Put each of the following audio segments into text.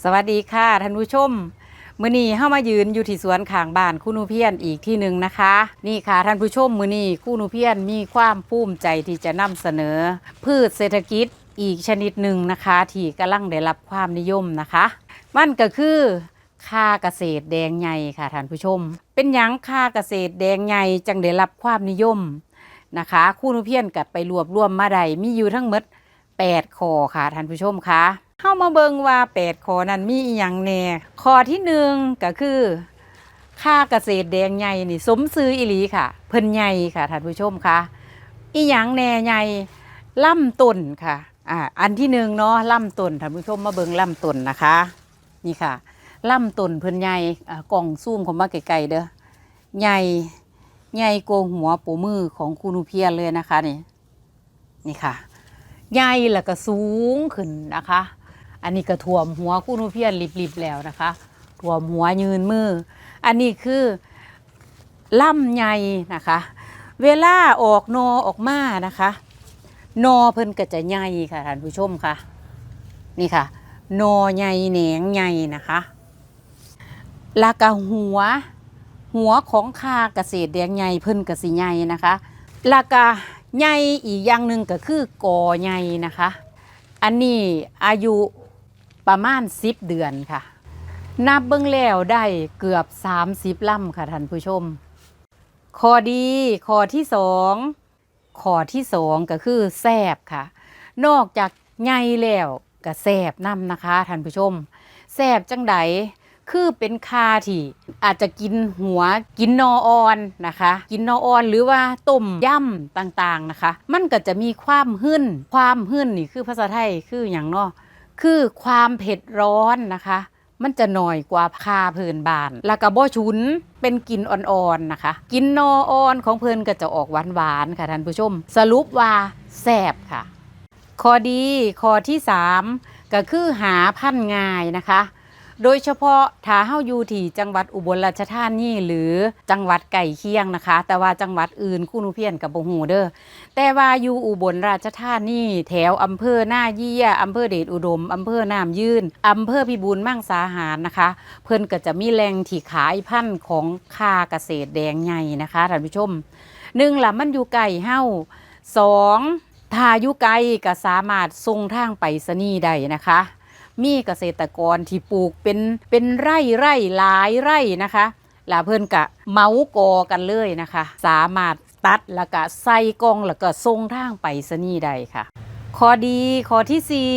สวัสดีค่ะท่านผู้ชมมื้อนี้เฮามายืนอยู่ที่สวนข้างบ้านคุณูเพียนอีกที่หนึ่งนะคะ นี่ค่ะท่านผู้ชมมื้อนี้คุณูเพียนมีความภูมิใจที่จะนำเสนอ พืชเศรษฐกิจอีกชนิดหนึ่งนะคะ ที่กำลังได้รับความนิยมนะคะ มันก็คือค่าเกษตรแดงใหญ่ค่ะท่านผู้ชม เป็นยังค่าเกษตรแดงใหญ่จังได้รับความนิยมนะคะคุณูเพียนกับไปรวบรวมมาได้มีอยู่ทั้งหมด8ข้อค่ะท่านผู้ชมคะ เข้ามาเบิงว่า 8 ข้อนั้นมีอีหยังแน่ข้อที่หนึ่งก็คือค่าเกษตรแดงใหญ่นี่สมซื้ออีหลีค่ะ เพิ่นใหญ่ค่ะท่านผู้ชมคะอีหยังแน่ใหญ่ล่ำต้นค่ะอ่าอันที่หนึ่งเนาะล่ำต้นท่านผู้ชมมาเบิงล่ำต้นนะคะ นี่ค่ะล่ำต้นเพิ่นใหญ่อ่ากล่องซูมข้ามาไกลๆเด้อใหญ่ใหญ่โกงหัวปูมือของคุณอุเพียเลยนะคะนี่นี่ค่ะใหญ่แล้วก็สูงขึ้นนะคะ อันนี้ก็ท่วมหัวคุณอุเพียนริบๆแล้วนะคะท่วมหัวยืนมือ อันนี้คือล่ำใหญ่นะคะ เวลาออกนอออกมานะคะนอเพิ่นก็จะใหญ่ค่ะท่านผู้ชมค่ะ นี่ค่ะ นอใหญ่แหนงใหญ่นะคะลากะหัว หัวของคาเกษตรแดงใหญ่เพิ่นก็สิใหญ่นะคะลากะใหญ่อีกอย่างหนึ่งก็คือกอใหญ่นะคะ อันนี้อายุ ประมาณ 10 เดือนค่ะ นับเบิ่งแล้วได้เกือบ 30ลำค่ะท่านผู้ชมข้อดีข้อที่สองข้อที่สองก็คือแซบค่ะ นอกจากใหญ่แล้วก็แซบน้ำนะคะท่านผู้ชมแซบจังใดคือเป็นคาที่อาจจะกินหัวกินนออ่อนนะคะ กินนออ่อนหรือว่าต้มย่ำต่างๆนะคะ มันก็จะมีความหึ่นความหึ่นนี่คือภาษาไทยคืออย่างเนาะ คือความเผ็ดร้อนนะคะ มันจะหน่อยกว่าคาเพลินบาน แล้วก็บ่ฉุนเป็นกลิ่นอ่อนๆนะคะกินนออ่อนของเพลินก็จะออกหวานๆค่ะท่านผู้ชม สรุปว่าแซ่บค่ะ ข้อดีข้อที่ 3 ก็คือหาพันง่ายนะคะ โดยเฉพาะถ้าเฮาอยู่ที่จังหวัดอุบลราชธานีหรือจังหวัดไก่เคียงนะคะ แต่ว่าจังหวัดอื่นคุณูเพียนกับบ่ฮู้เด้อแต่ว่าอยู่อุบลราชธานีแถวอำเภอหน้าเยี่ยอำเภอเดชอุดมอำเภอน้ำยืนอำเภอพิบูลมั่งสาหารนะคะ เพิ่นก็จะมีแหล่งที่ขายพันธุ์ของค่าเกษตรแดงใหญ่นะคะท่านผู้ชมหนึ่งละมันอยู่ไก่เฮาสองถ้าอยู่ไกลก็สามารถส่งทางไปรษณีย์ได้นะคะ มีเกษตรกรที่ปลูกเป็นเป็นไร่ไร่หลายไร่นะคะแล้วเพิ่นกะเมากอกันเลยนะคะ สามารถตัดแล้วก็ใส่กองแล้วก็ส่งทางไปรษณีย์ได้ค่ะข้อดีข้อที่สี่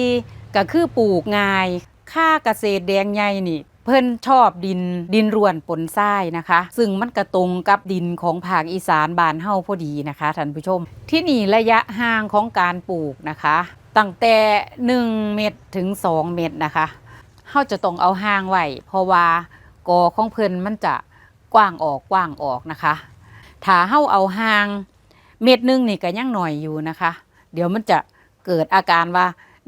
ก็คือปลูกง่าย ค่าเกษตรแดงใหญ่นี่เพิ่นชอบดินดินร่วนปนทรายนะคะ ซึ่งมันกระตรงกับดินของภาคอีสานบานเฮาพอดีนะคะท่านผู้ชม ที่นี่ระยะห่างของการปลูกนะคะ ตั้งแต่1เมตรถึง 2 เมตรนะคะเฮาจะต้องเอาห่างไว้เพราะว่ากอของเพิ่นมันจะกว้างออกกว้างออกนะคะ ถ้าเฮาเอาห่างเม็ดหนึงนี่ก็ยังหน่อยอยู่นะคะ เดี๋ยวมันจะเกิดอาการว่า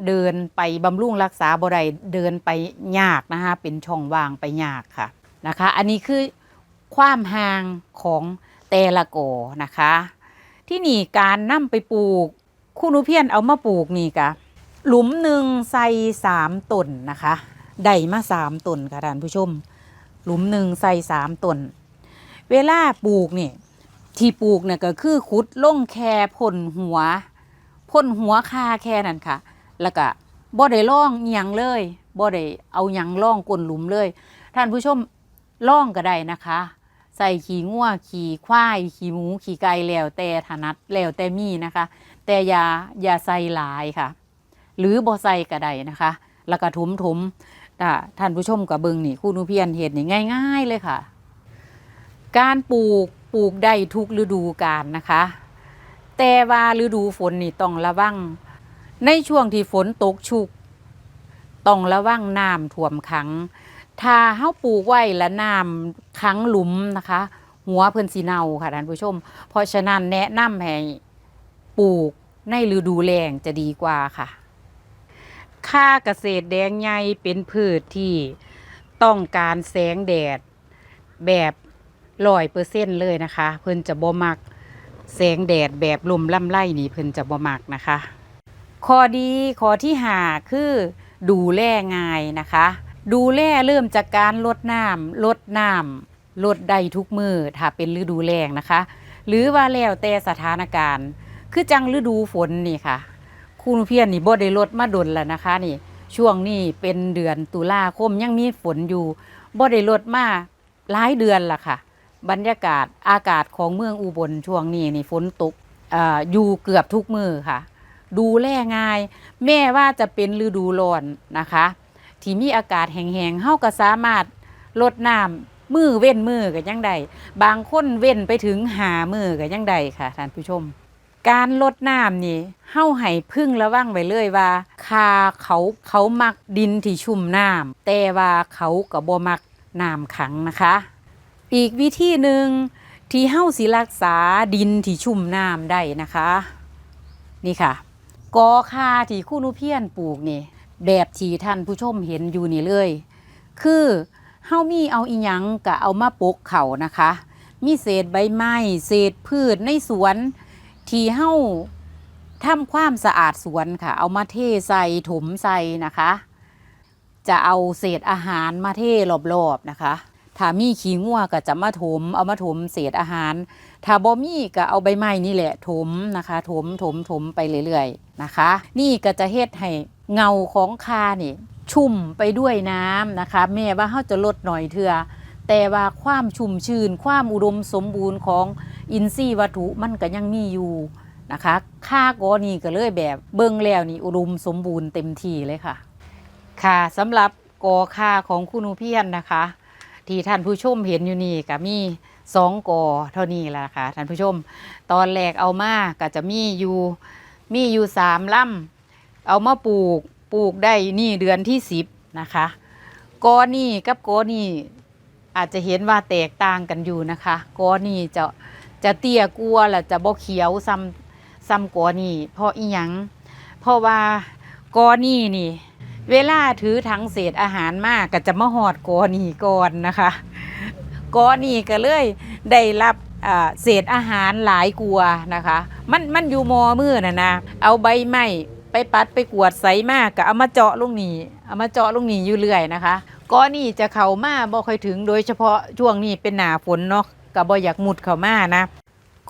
เดินไปบำรุงรักษาบ่ได้เดินไปยากนะคะเป็นช่องว่างไปยากค่ะนะคะ อันนี้คือความห่างของแต่ละกอนะคะ ที่นี่การนำไปปลูก คุณอุเพียนเอามาปลูกนี่กะหลุมหนึ่งใส่สามต้นนะคะได้มาสามต้นค่ะท่านผู้ชม หลุมหนึ่งใส่สามต้น เวลาปลูกนี่ที่ปลูกเนี่ยก็คือขุดล่งแค่พ่นหัวพ่นหัวคาแค่นั้นค่ะ แล้วก็บ่ได้ล่องอยังเลยบ่ได้เอายังล่องก้นหลุมเลย ท่านผู้ชมล่องก็ได้นะคะ ใส่ขี่งัวขี่ควายขี่หมูขี่ไก่แล้วแต่ถนัดแล้วแต่มีนะคะ แต่อย่าอย่าใส่หลายค่ะ หรือบ่ใส่ก็ได้นะคะ แล้วก็ทุมทุมท่านผู้ชมกับเบิงนี่คุณนุเพียนเห็ดนี่ง่าย ๆเลยค่ะ การปลูกปลูกได้ทุกฤดูกาลนะคะ แต่ว่าฤดูฝนนี่ต้องระวัง ในช่วงที่ฝนตกชุกต้องระวังน้ำท่วมขัง ถ้าเฮาปลูกไว้และน้ำขังหลุมนะคะ หัวเพิ่นสีเนาค่ะท่านผู้ชม เพราะฉะนั้นแนะนำให้ ปลูกในฤดูแล้งจะดีกว่าค่ะ ค่าเกษตรแดงใหญ่เป็นพืชที่ต้องการแสงแดดแบบร้อยเปอร์เซ็นเลยนะคะ เพิ่นจะบ่มักแสงแดดแบบลมล่ำไล่นี่เพิ่นจะบ่มักนะคะ ข้อดีข้อที่หาคือดูแลง่ายนะคะ ดูแลเริ่มจากการลดน้ำลดน้ำลดได้ทุกมือถ้าเป็นฤดูแล้งนะคะ หรือว่าแล้วแต่สถานการณ์ คือจังฤดูฝนนี่ค่ะคุณเพียรนี่บ่ได้ลดมาดนแล้วนะคะนี่ ช่วงนี้เป็นเดือนตุลาคมยังมีฝนอยู่บ่ได้ลดมาหลายเดือนละค่ะ บรรยากาศอากาศของเมืองอุบลช่วงนี้นี่ฝนตกออยู่เกือบทุกมือค่ะ ดูแลง่าย แม่ว่าจะเป็นฤดูร้อนนะคะ ที่มีอากาศแห้งๆเฮาก็สามารถลดน้ำมือเว้นมือก็ยังไดบางคนเว้นไปถึงหามือก็ยังไดค่ะท่านผู้ชม การลดน้ำนี่เฮาให้พึ่งระวังไว้เลยว่าคาเขาเขามักดินที่ชุ่มน้ำแต่ว่าเขาก็บ่มักน้ำขังนะคะ อีกวิธีหนึ่งที่เฮาสิรักษาดินที่ชุ่มน้ำได้นะคะ นี่ค่ะ กอคาที่คู่นุเพียนปลูกนี่แบบที่ท่านผู้ชมเห็นอยู่นี่เลย คือเฮามีเอาอีหยังก็เอามาปกเขานะคะ มีเศษใบไม้เศษพืชในสวน ที่เฮาทำความสะอาดสวนค่ะ เอามาเทใส่ถมใส่นะคะ จะเอาเศษอาหารมาเทรอบๆนะคะถ้ามีขี้งัวก็จะมาถม เอามาถมเศษอาหาร ถ้าบ่มีก็เอาใบไม้นี่แหละถมนะคะ ถมถมถมไปเรื่อยๆนะคะ นี่ก็จะเฮ็ดให้เงาของคานี่ ชุ่มไปด้วยน้ำนะคะแม้ว่าเฮาจะลดหน่อยเถื่อแต่ว่าความชุ่มชื้นความอุดมสมบูรณ์ของ อินทรีย์วัตถุมันก็ยังมีอยู่นะคะค่ากอนี่ก็เลยแบบเบิ่งแล้วนี่อุดมสมบูรณ์เต็มที่เลยค่ะ ค่ะสำหรับกอค่าของคุณอุเพียนนะคะ ที่ท่านผู้ชมเห็นอยู่นี่ก็มีสองกอเท่านี้แหละค่ะท่านผู้ชม ตอนแรกเอามาก็จะมีอยู่มีอยู่สามลำเอามาปลูกปลูกได้นี่เดือนที่สิบนะคะกอนี่กับกอนี่อาจจะเห็นว่าแตกต่างกันอยู่นะคะกอนี่จะ จะเตี้ยกลัวและจะบ่เขียวซ้ำซ้ำกอนี่เพราะอีหยังเพราะว่ากอนี่นี่ เวลาถือถังเศษอาหารมากก็จะมาหอดกอนี่ก่อนนะคะกอนี่ก็เลยได้รับเศษอาหารหลายกลัวนะคะ มันมันอยู่มอมือน่ะนะเอาใบไม้ไปปัดไปกวดใสมากก็เอามาเจาะลงนี่เอามาเจาะลงนี่อยู่เรื่อยนะคะกอนี่จะเข้ามาบ่ค่อยถึงโดยเฉพาะช่วงนี้เป็นหนาฝนเนาะ ก็บ่อยากมุดเข้ามานะ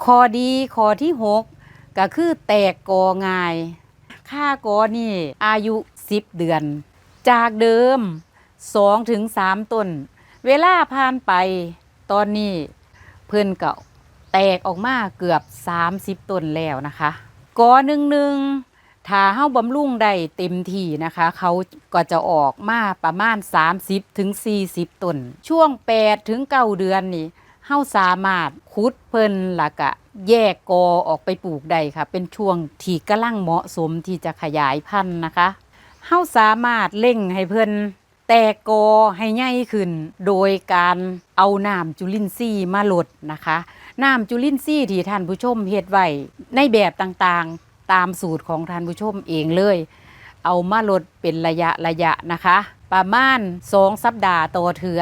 ข้อดีข้อที่หกก็คือแตกกอง่าย ค่ากอนี่อายุ 10 เดือน จากเดิม 2-3ถึง3ต้น เวลาผ่านไปตอนนี้เพิ่นก็แตกออกมาเกือบ 30 ต้นแล้วนะคะกอหนึ่งหนึ่งถ้าเฮาบำรุงได้เต็มที่นะคะ เขาก็จะออกมาประมาณ 30-40ถึงต้น ช่วง8ถึง9เดือนนี่ เฮาสามารถคุดเพิ่นละกะ แยกกอออกไปปลูกได้ค่ะ เป็นช่วงที่กำลังเหมาะสมที่จะขยายพันธุ์นะคะเฮาสามารถเล่งให้เพิ่นแตกกอให้ใหญ่ขึ้น โดยการเอาน้ำจุลินทรีย์มาลดนะคะน้ำจุลินทรีย์ที่ท่านผู้ชมเฮ็ดไว้ในแบบต่างๆ ตามสูตรของท่านผู้ชมเองเลย เอามาลดเป็นระยะระยะนะคะ ประมาณ2สัปดาห์ต่อเทือ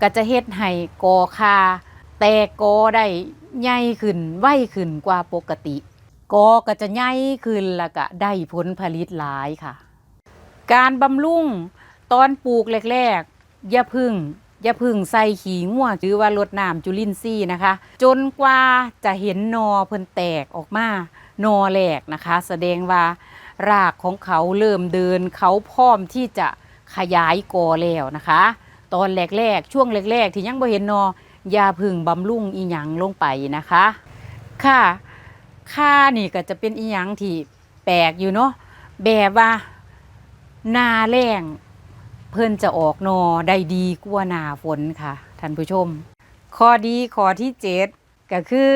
ก็จะเฮ็ดให้กอคา แต่กอได้ใหญ่ขึ้นไวขึ้นกว่าปกติ กอก็จะใหญ่ขึ้นแล้วก็ได้ผลผลิตหลายค่ะ การบำรุงตอนปลูกแรกๆอย่าพึ่งอย่าพึ่งใส่ขี้งัวหรือว่าลดน้ำจุลินทรีย์นะคะ จนกว่าจะเห็นนอเพิ่นแตกออกมานอแหลกนะคะ แสดงว่ารากของเขาเริ่มเดิน เขาพร้อมที่จะขยายกอแล้วนะคะ ตอนแรกๆช่วงแรกๆที่ยังบ่เห็นนอ ยาพึ่งบำรุงอีหยังลงไปนะคะ ค่ะค่านี่ก็จะเป็นอีหยังที่แปลกอยู่เนาะแบบว่านาแรงเพิ่นจะออกนอได้ดีกว่านาฝนค่ะท่านผู้ชม ข้อดีข้อที่เจ็ดก็คือ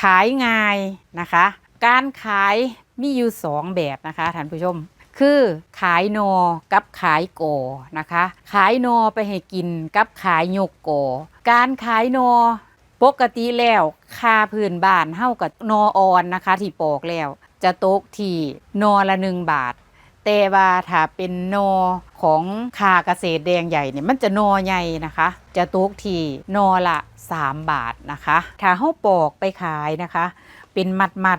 ขายง่ายนะคะ การขายมีอยู่สองแบบนะคะท่านผู้ชม คือขายนอกับขายกอนะคะ ขายนอไปให้กินกับขายยกกอการขายนอปกติแล้วค่าพื้นบ้านเท่ากับนอออนนะคะ ที่ปอกแล้ว จะตกที่นอละหนึ่งบาท แต่ว่าถ้าเป็นนอของคาเกษตรแดงใหญ่เนี่ยมันจะนอใหญ่นะคะ จะตกที่นอละ 3 บาทนะคะ ถ้าเฮาปอกไปขายนะคะ เป็นมัดมัด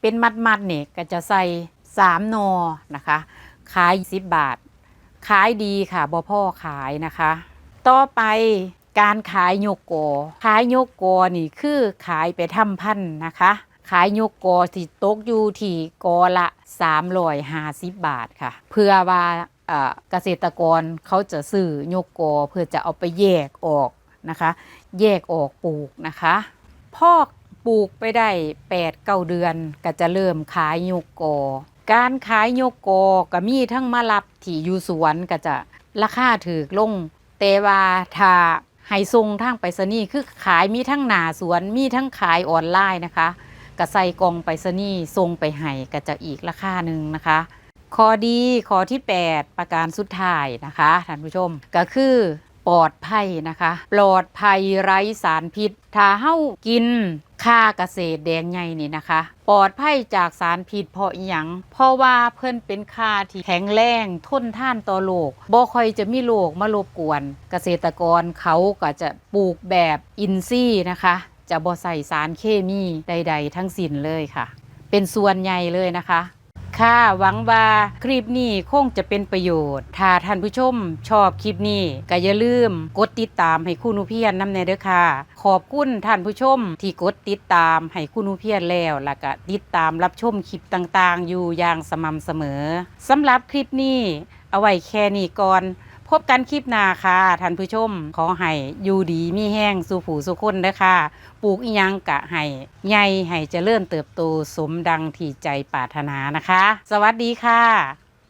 เป็นมัดมัดเนี่ยก็จะใส่ 3นอนะคะขาย10บาท ขายดีค่ะบ่พ่อขายนะคะ ต่อไปการขายโยกโกขายโยกโกนี่คือขายไปทำพันนะคะ ขายโยกโกอที่ตกอยู่ที่กอละ350บาทค่ะ เพื่อว่าเกษตรกรเขาจะซื้อโยกโกเพื่อจะเอาไปแยกออกนะคะ แยกออกปลูกนะคะพอกปลูกไปได้8ปดเก้าเดือนก็จะเริ่มขายโยกโก การขายโยโกก็มีทั้งมารับที่อยู่สวนก็จะราคาถือลง แต่ว่าถ้าให้ทรงทางไปรษณีย์คือขายมีทั้งหนาสวนมีทั้งขายออนไลน์นะคะก็ใส่กองไปรษณีย์ทรงไปให้ก็จะอีกราคาหนึ่งนะคะข้อดีข้อที่ 8 ประการสุดท้ายนะคะท่านผู้ชมก็คือปลอดภัยนะคะ ปลอดภัยไร้สารพิษ ถ้าเฮ้ากิน ค่าเกษตรแดงใหญ่นี่นะคะ ปลอดภัยจากสารพิษเพราะอหยังเพราะว่าเพื่อนเป็นค่าที่แข็งแรงทนท่านต่อโลกบ่ค่อยจะมีโรคมารบกวน เกษตรกรเขาก็จะปลูกแบบอินทรีย์นะคะ จะบ่ใส่สารเคมีใด ๆ ทั้งสิ้นเลยค่ะ เป็นส่วนใหญ่เลยนะคะ ค่ะ หวังว่าคลิปนี้คงจะเป็นประโยชน์ ถ้าท่านผู้ชมชอบคลิปนี้ก็อย่าลืม กดติดตามให้คุณนุเพียนนำในเด้อค่ะ ขอบคุณท่านผู้ชมที่กดติดตามให้คุณนุเพียนแล้วแล้วก็ติดตามรับชมคลิปต่างๆ อยู่อย่างสม่ำเสมอสำหรับคลิปนี้เอาไว้แค่นี้ก่อน พบกันคลิปหน้าค่ะท่านผู้ชม ขอให้อยู่ดีมีแห้งสู่ผู้สุคนเด้ค่ะ ปลูกอีหยังกะให้ใหญ่ให้เจริญเติบโตสมดังที่ใจปรารถนานะคะ สวัสดีค่ะ